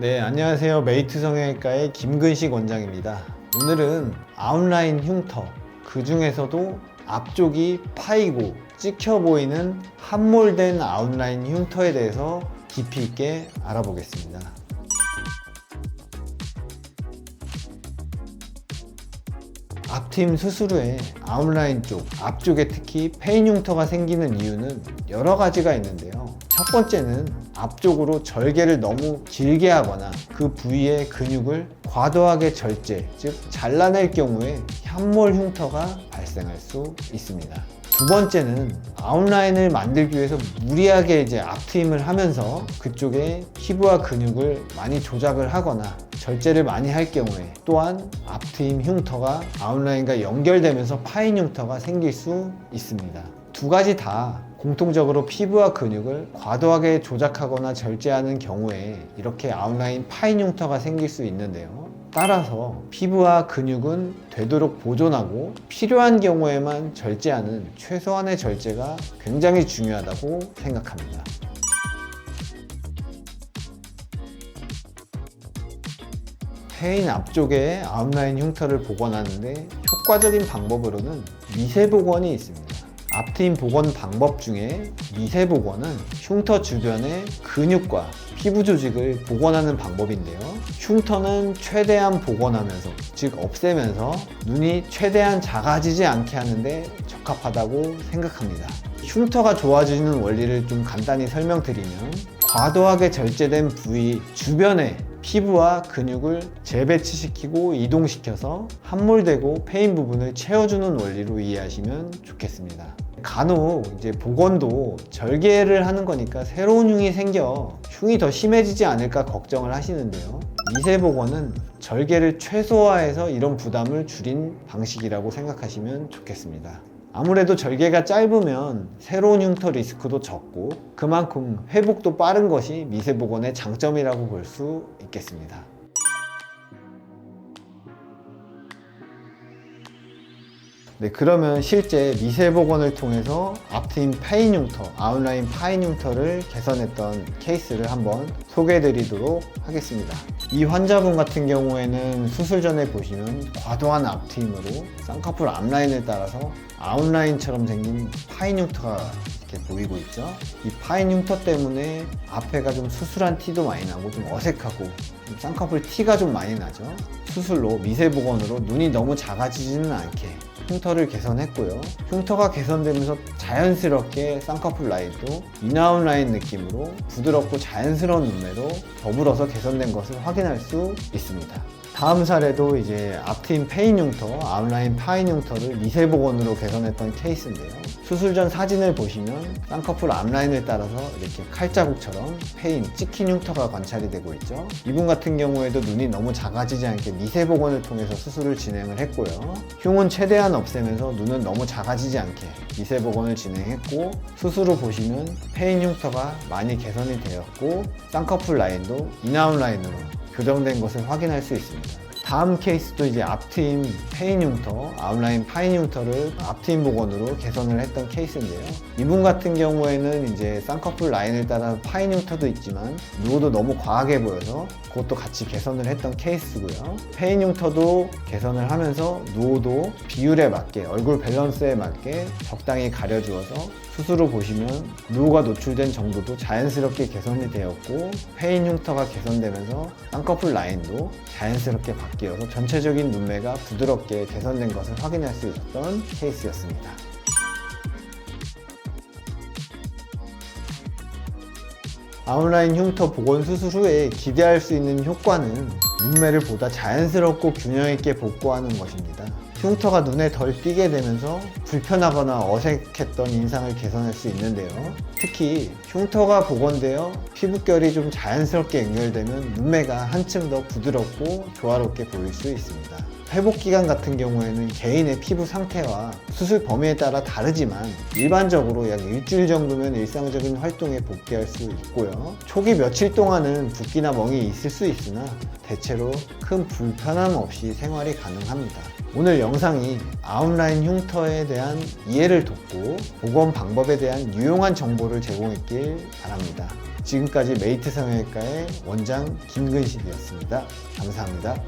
네, 안녕하세요. 메이트 성형외과의 김근식 원장입니다. 오늘은 아웃라인 흉터, 그 중에서도 앞쪽이 파이고 찍혀 보이는 함몰된 아웃라인 흉터에 대해서 깊이 있게 알아보겠습니다. 앞팀 수술 후에 아웃라인 쪽, 앞쪽에 특히 페인 흉터가 생기는 이유는 여러 가지가 있는데요. 첫 번째는 앞쪽으로 절개를 너무 길게 하거나 그 부위의 근육을 과도하게 절제, 즉 잘라낼 경우에 함몰 흉터가 발생할 수 있습니다. 두 번째는 아웃라인을 만들기 위해서 무리하게 이제 앞트임을 하면서 그쪽에 피부와 근육을 많이 조작을 하거나 절제를 많이 할 경우에 또한 앞트임 흉터가 아웃라인과 연결되면서 파인 흉터가 생길 수 있습니다. 두 가지 다 공통적으로 피부와 근육을 과도하게 조작하거나 절제하는 경우에 이렇게 아웃라인 파인 흉터가 생길 수 있는데요. 따라서 피부와 근육은 되도록 보존하고 필요한 경우에만 절제하는 최소한의 절제가 굉장히 중요하다고 생각합니다. 페인 앞쪽에 아웃라인 흉터를 복원하는데 효과적인 방법으로는 미세 복원이 있습니다. 앞트임 복원 방법 중에 미세 복원은 흉터 주변의 근육과 피부 조직을 복원하는 방법인데요. 흉터는 최대한 복원하면서, 즉 없애면서 눈이 최대한 작아지지 않게 하는데 적합하다고 생각합니다. 흉터가 좋아지는 원리를 좀 간단히 설명드리면 과도하게 절제된 부위 주변에 피부와 근육을 재배치시키고 이동시켜서 함몰되고 페인 부분을 채워주는 원리로 이해하시면 좋겠습니다. 간혹 이제 복원도 절개를 하는 거니까 새로운 흉이 생겨 흉이 더 심해지지 않을까 걱정을 하시는데요. 미세 복원은 절개를 최소화해서 이런 부담을 줄인 방식이라고 생각하시면 좋겠습니다. 아무래도 절개가 짧으면 새로운 흉터 리스크도 적고 그만큼 회복도 빠른 것이 미세 복원의 장점이라고 볼 수 있겠습니다. 네, 그러면 실제 미세 복원을 통해서 앞트임 페인 흉터, 아웃라인 파인 흉터를 개선했던 케이스를 한번 소개해 드리도록 하겠습니다. 이 환자분 같은 경우에는 수술 전에 보시면 과도한 앞트임으로 쌍꺼풀 앞라인을 따라서 아웃라인처럼 생긴 파인 흉터가 이렇게 보이고 있죠. 이 파인 흉터 때문에 앞에가 좀 수술한 티도 많이 나고 좀 어색하고 좀 쌍꺼풀 티가 좀 많이 나죠. 수술로 미세 복원으로 눈이 너무 작아지지는 않게 흉터를 개선했고요. 흉터가 개선되면서 자연스럽게 쌍꺼풀 라인도 인아웃 라인 느낌으로 부드럽고 자연스러운 눈매로 더불어서 개선된 것을 확인할 수 있습니다. 다음 사례도 이제 앞트임 페인 흉터, 아웃라인 파인 흉터를 미세 복원으로 개선했던 케이스인데요. 수술 전 사진을 보시면 쌍꺼풀 앞라인을 따라서 이렇게 칼자국처럼 페인, 찍힌 흉터가 관찰이 되고 있죠. 이분 같은 경우에도 눈이 너무 작아지지 않게 미세 복원을 통해서 수술을 진행을 했고요. 흉은 최대한 없애면서 눈은 너무 작아지지 않게 미세 복원을 진행했고 수술 후 보시면 페인 흉터가 많이 개선이 되었고 쌍꺼풀 라인도 인아웃 라인으로 교정된 것을 확인할 수 있습니다. 다음 케이스도 이제 앞트임 페인 흉터, 아웃라인 파인 흉터를 앞트임 복원으로 개선을 했던 케이스인데요. 이분 같은 경우에는 이제 쌍꺼풀 라인을 따라 파인 흉터도 있지만 누워도 너무 과하게 보여서 그것도 같이 개선을 했던 케이스고요. 페인 흉터도 개선을 하면서 누워도 비율에 맞게 얼굴 밸런스에 맞게 적당히 가려주어서 후 보시면 누우가 노출된 정도도 자연스럽게 개선이 되었고 페인 흉터가 개선되면서 쌍꺼풀 라인도 자연스럽게 바뀌어서 전체적인 눈매가 부드럽게 개선된 것을 확인할 수 있었던 케이스였습니다. 아웃라인 흉터 복원 수술 후에 기대할 수 있는 효과는 눈매를 보다 자연스럽고 균형 있게 복구하는 것입니다. 흉터가 눈에 덜 띄게 되면서 불편하거나 어색했던 인상을 개선할 수 있는데요. 특히 흉터가 복원되어 피부결이 좀 자연스럽게 연결되면 눈매가 한층 더 부드럽고 조화롭게 보일 수 있습니다. 회복 기간 같은 경우에는 개인의 피부 상태와 수술 범위에 따라 다르지만 일반적으로 약 일주일 정도면 일상적인 활동에 복귀할 수 있고요. 초기 며칠 동안은 붓기나 멍이 있을 수 있으나 대체로 큰 불편함 없이 생활이 가능합니다. 오늘 영상이 아웃라인 흉터에 대한 이해를 돕고 복원 방법에 대한 유용한 정보를 제공했길 바랍니다. 지금까지 메이트 성형외과의 원장 김근식이었습니다. 감사합니다.